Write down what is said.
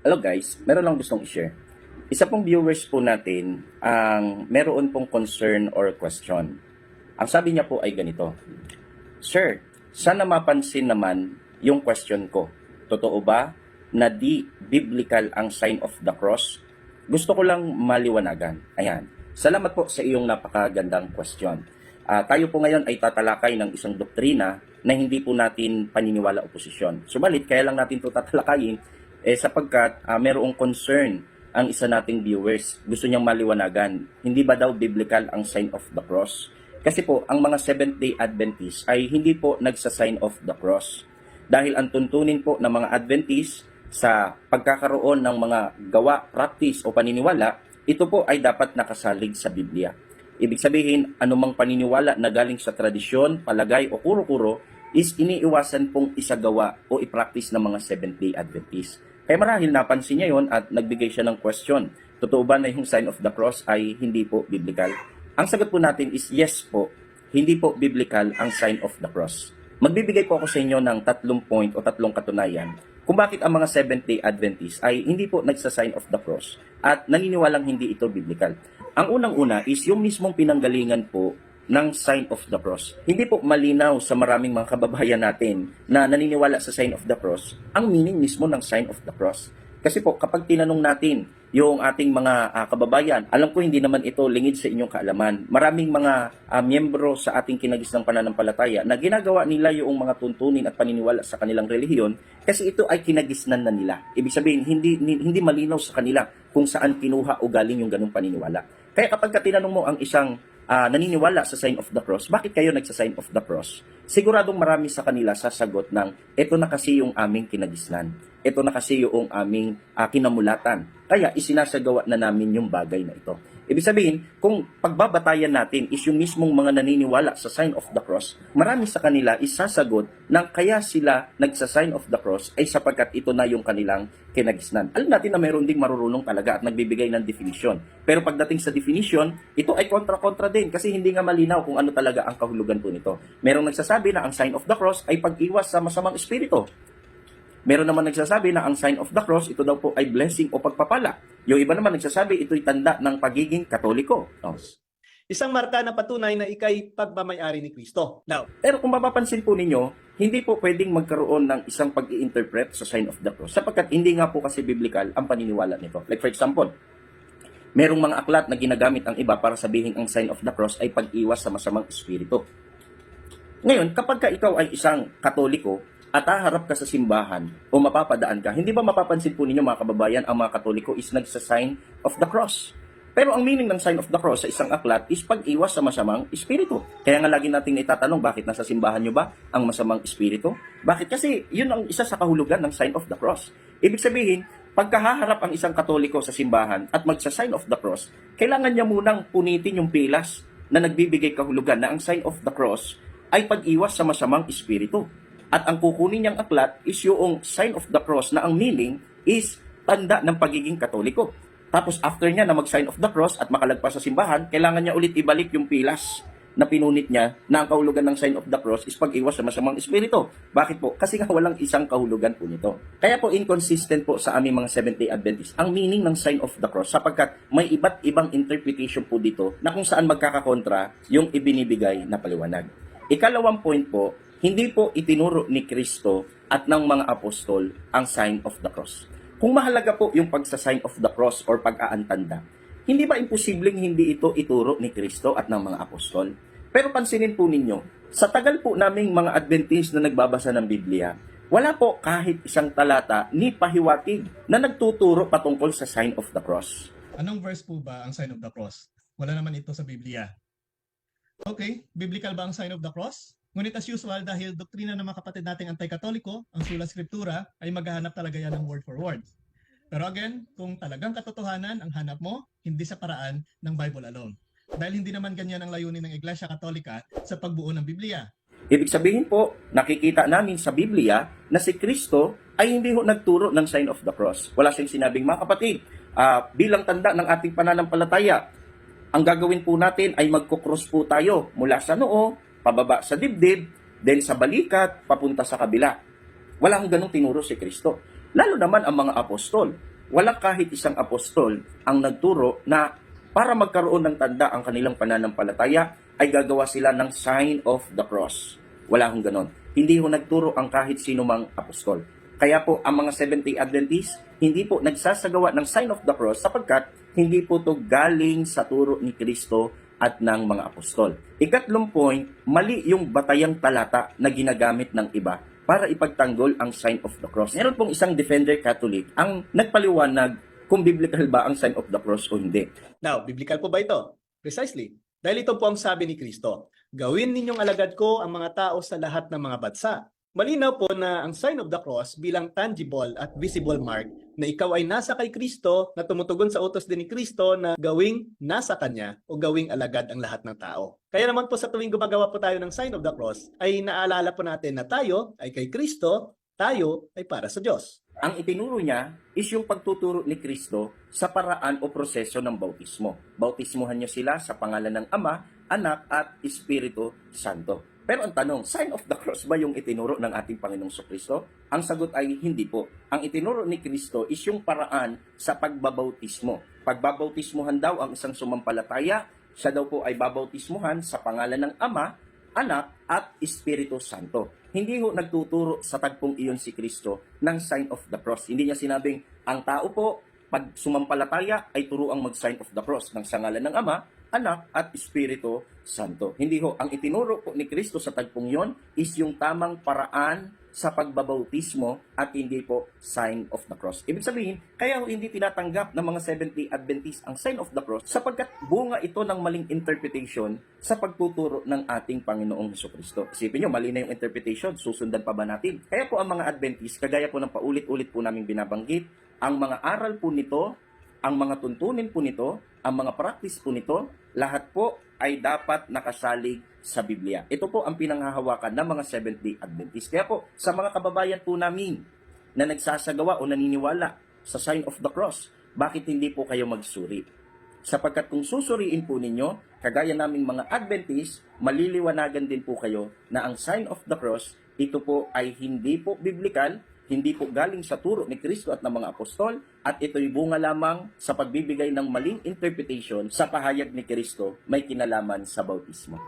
Hello guys, meron lang gustong i-share. Isa pong viewers po natin ang meron pong concern or question. Ang sabi niya po ay ganito, Sir, sana mapansin naman yung question ko. Totoo ba na di biblical ang sign of the cross? Gusto ko lang maliwanagan. Ayan. Salamat po sa iyong napakagandang question. Ah, tayo po ngayon ay tatalakay ng isang doktrina na hindi po natin paniniwala oposisyon. Subalit, kaya lang natin ito tatalakayin eh, sapagkat ah, merong concern ang isa nating viewers. Gusto niyang maliwanagan. Hindi ba daw biblical ang sign of the cross? Kasi po, ang mga Seventh-day Adventists ay hindi po nagsa-sign of the cross. Dahil ang tuntunin po ng mga Adventists sa pagkakaroon ng mga gawa, practice o paniniwala, ito po ay dapat nakasalig sa Biblia. Ibig sabihin, anumang paniniwala na galing sa tradisyon, palagay o kuro-kuro is iniiwasan pong isagawa o i-practice ng mga Seventh-day Adventists. Kaya marahil napansin niya yon at nagbigay siya ng question. Totoo ba na yung sign of the cross ay hindi po biblical? Ang sagot po natin is yes po, hindi po biblical ang sign of the cross. Magbibigay po ako sa inyo ng tatlong point o tatlong katunayan kung bakit ang mga Seventh-day Adventists ay hindi po nagsa-sign of the cross at naniniwalang hindi ito biblical. Ang unang-una is yung mismong pinanggalingan po ng sign of the cross. Hindi po malinaw sa maraming mga kababayan natin na naniniwala sa sign of the cross ang meaning mismo ng sign of the cross. Kasi po, kapag tinanong natin yung ating mga ah, kababayan, alam ko hindi naman ito lingid sa inyong kaalaman. Maraming mga ah, miyembro sa ating kinagisnang pananampalataya na ginagawa nila yung mga tuntunin at paniniwala sa kanilang relihiyon kasi ito ay kinagisnan na nila. Ibig sabihin, hindi, hindi malinaw sa kanila kung saan kinuha o galing yung ganung paniniwala. Kaya kapag ka tinanong mo ang isang ah, naniniwala sa sign of the cross, bakit kayo nagsa-sign of the cross? Siguradong marami sa kanila sasagot ng, ito na kasi yung aming kinagisnan. Ito na kasi yung aming ah, kinamulatan. Kaya isinasagawa na namin yung bagay na ito. Ibig sabihin, kung pagbabatayan natin is yung mismong mga naniniwala sa sign of the cross, marami sa kanila isasagot ng kaya sila nagsa-sign of the cross ay sapagkat ito na yung kanilang kinagisnan. Alam natin na mayroon ding marurunong talaga at nagbibigay ng definition. Pero pagdating sa definition, ito ay kontra-kontra din kasi hindi nga malinaw kung ano talaga ang kahulugan po nito. Merong nagsasabi na ang sign of the cross ay pag-iwas sa masamang espiritu. Meron naman nagsasabi na ang sign of the cross, ito daw po ay blessing o pagpapala. Yung iba naman nagsasabi, ito'y tanda ng pagiging katoliko. Oh. Isang marka na patunay na ikay pagmamayari ni Kristo. Now, Pero kung mapapansin po ninyo, hindi po pwedeng magkaroon ng isang pag interpret sa sign of the cross sapagkat hindi nga po kasi biblical ang paniniwala nito. Like for example, merong mga aklat na ginagamit ang iba para sabihin ang sign of the cross ay pag-iwas sa masamang espiritu. Ngayon, kapag ka ikaw ay isang katoliko at haharap ka sa simbahan o mapapadaan ka, hindi ba mapapansin po ninyo mga kababayan, ang mga katoliko is nagsa-sign of the cross? Pero ang meaning ng sign of the cross sa isang aklat is pag-iwas sa masamang espiritu. Kaya nga lagi nating itatanong, bakit nasa simbahan nyo ba ang masamang espiritu? Bakit? Kasi yun ang isa sa kahulugan ng sign of the cross. Ibig sabihin, pagkahaharap ang isang katoliko sa simbahan at magsa-sign of the cross, kailangan niya munang punitin yung pilas na nagbibigay kahulugan na ang sign of the cross ay pag-iwas sa masamang espiritu. At ang kukunin niyang aklat is yung sign of the cross na ang meaning is tanda ng pagiging katoliko. Tapos after niya na mag-sign of the cross at makalagpas sa simbahan, kailangan niya ulit ibalik yung pilas na pinunit niya na ang kahulugan ng sign of the cross is pag-iwas sa masamang espiritu. Bakit po? Kasi nga walang isang kahulugan po nito. Kaya po inconsistent po sa aming mga Seventh-day Adventists ang meaning ng sign of the cross sapagkat may iba't ibang interpretation po dito na kung saan magkakakontra yung ibinibigay na paliwanag. Ikalawang point po, hindi po itinuro ni Kristo at ng mga apostol ang sign of the cross. Kung mahalaga po yung pagsa-sign of the cross or pag-aantanda, hindi ba imposibleng hindi ito ituro ni Kristo at ng mga apostol? Pero pansinin po ninyo, sa tagal po naming mga Adventist na nagbabasa ng Biblia, wala po kahit isang talata ni pahiwatig na nagtuturo patungkol sa sign of the cross. Anong verse po ba ang sign of the cross? Wala naman ito sa Biblia. Okay, biblical ba ang sign of the cross? Ngunit as usual, dahil doktrina ng mga kapatid nating anti-katoliko, ang sula skriptura, ay maghahanap talaga yan ng word for word. Pero again, kung talagang katotohanan ang hanap mo, hindi sa paraan ng Bible alone. Dahil hindi naman ganyan ang layunin ng Iglesia Katolika sa pagbuo ng Biblia. Ibig sabihin po, nakikita namin sa Biblia na si Kristo ay hindi ho nagturo ng sign of the cross. Wala siyang sinabing, mga kapatid, ah, bilang tanda ng ating pananampalataya, ang gagawin po natin ay magkukross po tayo mula sa noo, pababa sa dibdib, then sa balikat, papunta sa kabila. Walang ganong tinuro si Kristo. Lalo naman ang mga apostol. wala kahit isang apostol ang nagturo na para magkaroon ng tanda ang kanilang pananampalataya ay gagawa sila ng sign of the cross. Wala hong ganon. Hindi ho nagturo ang kahit sino mang apostol. Kaya po ang mga Seventh-day Adventists hindi po nagsasagawa ng sign of the cross sapagkat hindi po to galing sa turo ni Kristo at ng mga apostol. Ikatlong point, mali yung batayang talata na ginagamit ng iba para ipagtanggol ang sign of the cross. Meron pong isang defender Catholic ang nagpaliwanag kung biblical ba ang sign of the cross o hindi. Now, biblical po ba ito? Precisely. Dahil ito po ang sabi ni Kristo. Gawin ninyong alagad ko ang mga tao sa lahat ng mga bansa. Malinaw po na ang sign of the cross bilang tangible at visible mark na ikaw ay nasa kay Kristo na tumutugon sa utos din ni Kristo na gawing nasa Kanya o gawing alagad ang lahat ng tao. Kaya naman po sa tuwing gumagawa po tayo ng sign of the cross ay naalala po natin na tayo ay kay Kristo, tayo ay para sa Diyos. Ang itinuro niya is yung pagtuturo ni Kristo sa paraan o proseso ng bautismo. Bautismuhan niyo sila sa pangalan ng Ama, Anak at Espiritu Santo. Pero ang tanong, sign of the cross ba yung itinuro ng ating Panginoong Kristo? Ang sagot ay hindi po. Ang itinuro ni Kristo is yung paraan sa pagbabautismo. Pagbabautismuhan daw ang isang sumampalataya, siya daw po ay babautismuhan sa pangalan ng Ama, Anak at Espiritu Santo. Hindi ho nagtuturo sa tagpong iyon si Kristo ng sign of the cross. Hindi niya sinabing, ang tao po, pag sumampalataya, ay turuang mag-sign of the cross ng sangalan ng Ama, Anak at Espiritu Santo. Hindi ho, ang itinuro po ni Kristo sa tagpong iyon is yung tamang paraan sa pagbabautismo at hindi po sign of the cross. Ibig sabihin, kaya ho hindi tinatanggap ng mga Seventh-day Adventists ang sign of the cross sapagkat bunga ito ng maling interpretation sa pagtuturo ng ating Panginoong Heso Kristo. Isipin nyo, mali na yung interpretation, susundan pa ba natin? Kaya po ang mga Adventists, kagaya po ng paulit-ulit po namin binabanggit, ang mga aral po nito, ang mga tuntunin po nito, ang mga practice po nito, lahat po ay dapat nakasalig sa Biblia. Ito po ang pinanghahawakan ng mga Seventh-day Adventists. Kaya po, sa mga kababayan po namin na nagsasagawa o naniniwala sa sign of the cross, bakit hindi po kayo magsuri? Sapagkat kung susuriin po ninyo, kagaya naming mga Adventists, maliliwanagan din po kayo na ang sign of the cross, ito po ay hindi po biblical, hindi po galing sa turo ni Kristo at ng mga apostol at ito'y bunga lamang sa pagbibigay ng maling interpretation sa pahayag ni Kristo may kinalaman sa bautismo.